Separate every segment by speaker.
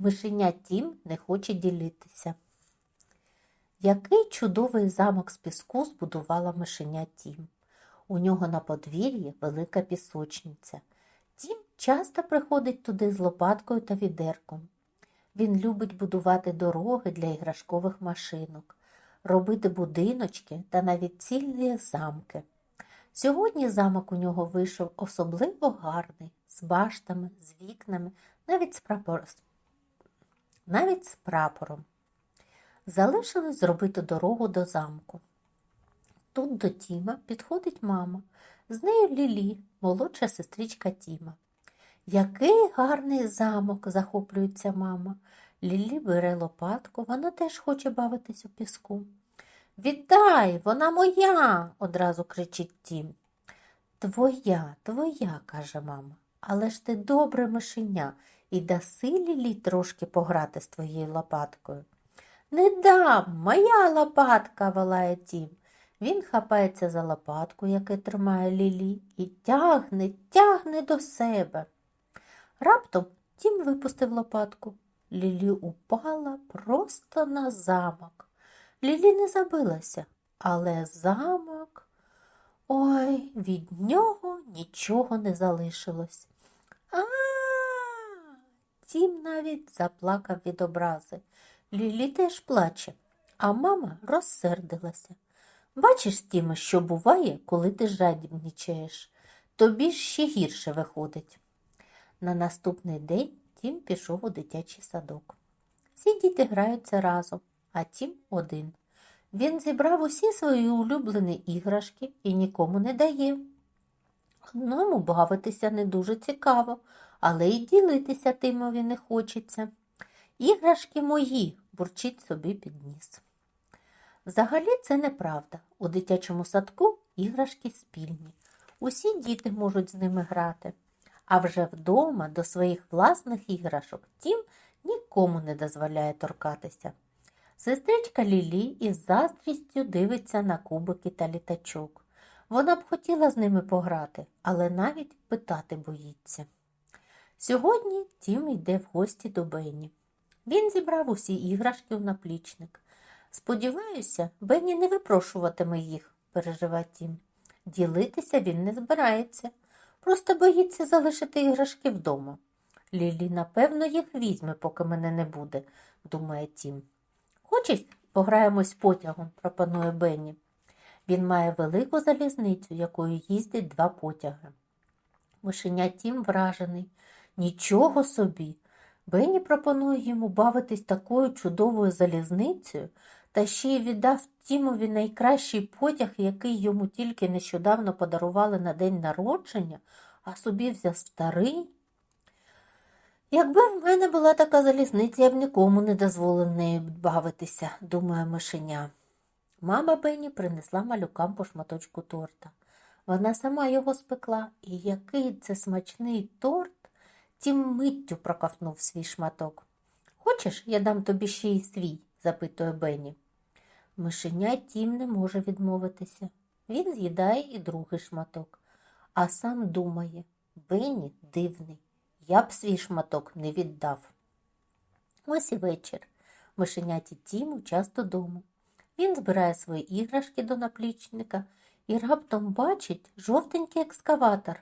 Speaker 1: мишеня Тім не хоче ділитися. Який чудовий замок з піску збудувала мишеня Тім. У нього на подвір'ї велика пісочниця. Тім часто приходить туди з лопаткою та відерком. Він любить будувати дороги для іграшкових машинок, робити будиночки та навіть цілі замки. Сьогодні замок у нього вийшов особливо гарний, з баштами, з вікнами, навіть з, прапор... навіть з прапором. Залишилось зробити дорогу до замку. Тут до Тіма підходить мама, з нею Лілі, молодша сестричка Тіма. Який гарний замок, захоплюється мама. Лілі бере лопатку, вона теж хоче бавитись у піску. Віддай, вона моя, одразу кричить Тім. Твоя, твоя, каже мама. Але ж ти добре мишеня і даси Лілі трошки пограти з твоєю лопаткою. Не дам, моя лопатка, волає Тім. Він хапається за лопатку, яку тримає Лілі, і тягне, тягне до себе. Раптом Тім випустив лопатку. Лілі упала просто на замок. Лілі не забилася, але замок. Ой, від нього нічого не залишилось. А, Тім навіть заплакав від образи. Лілі теж плаче, а мама розсердилася. Бачиш, Тіме, що буває, коли ти жадібнічаєш. Тобі ж ще гірше виходить. На наступний день Тім пішов у дитячий садок. Всі діти граються разом, а Тім один. Він зібрав усі свої улюблені іграшки і нікому не дає. Одному бавитися не дуже цікаво, але й ділитися Тимові не хочеться. Іграшки мої, бурчить собі під ніс. Взагалі це неправда. У дитячому садку іграшки спільні. Усі діти можуть з ними грати. А вже вдома до своїх власних іграшок Тім нікому не дозволяє торкатися. Сестричка Лілі із заздрістю дивиться на кубики та літачок. Вона б хотіла з ними пограти, але навіть питати боїться. Сьогодні Тім йде в гості до Бенні. Він зібрав усі іграшки у наплічник. Сподіваюся, Бенні не випрошуватиме їх, переживає Тім. Ділитися він не збирається, просто боїться залишити іграшки вдома. Лілі, напевно, їх візьме, поки мене не буде, думає Тім. Хочеш, пограємось потягом, пропонує Бенні. Він має велику залізницю, якою їздять два потяги. Мишеня Тім вражений. Нічого собі. Бенні пропонує йому бавитись такою чудовою залізницею, та ще й віддав Тімові найкращий потяг, який йому тільки нещодавно подарували на день народження, а собі взяв старий. Якби в мене була така залізниця, я б нікому не дозволив нею бавитися, думає мишеня. Мама Бенні принесла малюкам по шматочку торта. Вона сама його спекла, і який це смачний торт, тім миттю проковтнув свій шматок. Хочеш, я дам тобі ще й свій? запитує Бенні. Мишеня тім не може відмовитися. Він з'їдає і другий шматок, а сам думає Бенні дивний, я б свій шматок не віддав. Ось і вечір. Мишеняті Тіму час додому. Він збирає свої іграшки до наплічника і раптом бачить жовтенький екскаватор.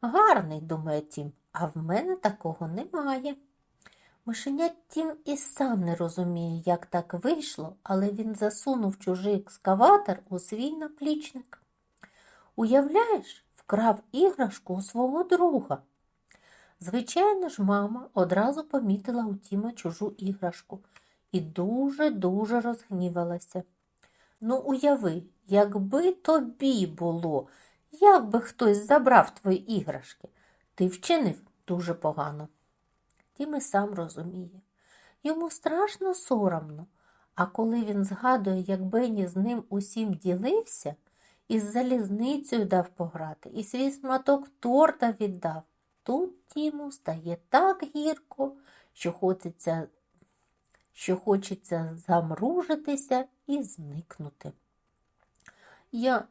Speaker 1: Гарний, думає Тім, а в мене такого немає. Мишеня Тім і сам не розуміє, як так вийшло, але він засунув чужий екскаватор у свій наплічник. Уявляєш, вкрав іграшку у свого друга. Звичайно ж, мама одразу помітила у Тіма чужу іграшку і дуже-дуже розгнівалася. Ну, уяви, якби тобі було, як би хтось забрав твої іграшки, ти вчинив дуже погано. Тім і сам розуміє. Йому страшно соромно, а коли він згадує, як Бені з ним усім ділився, і з залізницею дав пограти, і свій сматок торта віддав, тут Тіму стає так гірко, що хочеться, що хочеться замружитися і зникнути. Я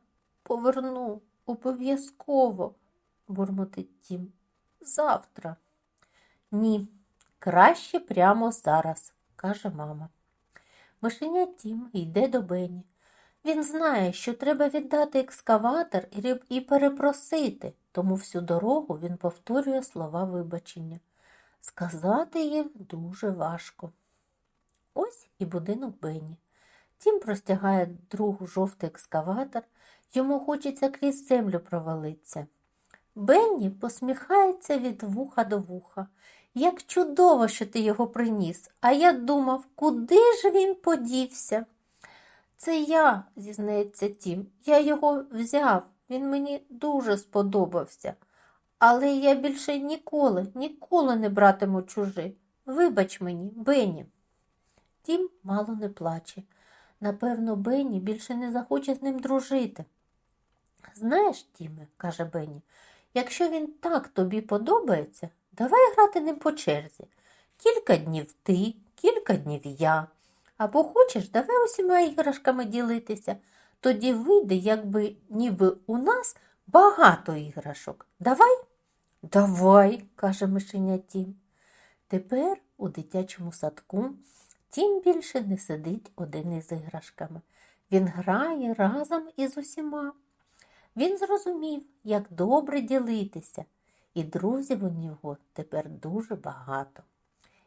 Speaker 1: поверну обов'язково, бурмотить Тім. Завтра. Ні, Краще прямо зараз, каже мама. Мишеня Тім йде до Бені. Він знає, що треба віддати екскаватор і перепросити, тому всю дорогу він повторює слова вибачення. Сказати їх дуже важко. Ось і будинок Бені. Тім простягає другу жовтий екскаватор, йому хочеться крізь землю провалитися. Бенні посміхається від вуха до вуха. Як чудово, що ти його приніс, а я думав, куди ж він подівся? Це я, зізнається Тім. Я його взяв. Він мені дуже сподобався. Але я більше ніколи, ніколи не братиму чужий. Вибач мені, Бенні. Тім мало не плаче. Напевно, Бенні більше не захоче з ним дружити. Знаєш, Тіме, каже Бенні, якщо він так тобі подобається, давай грати ним по черзі. Кілька днів ти, кілька днів я. Або хочеш, давай усіма іграшками ділитися. Тоді вийде, якби ніби у нас багато іграшок. Давай? Давай, каже мишеня Тім. Тепер у дитячому садку Тім більше не сидить один із іграшками. Він грає разом із усіма. Він зрозумів, як добре ділитися, і друзів у нього тепер дуже багато.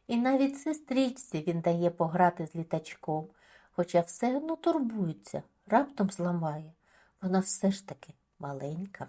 Speaker 1: І навіть сестричці він дає пограти з літачком, хоча все одно турбується, раптом зламає. Вона все ж таки маленька.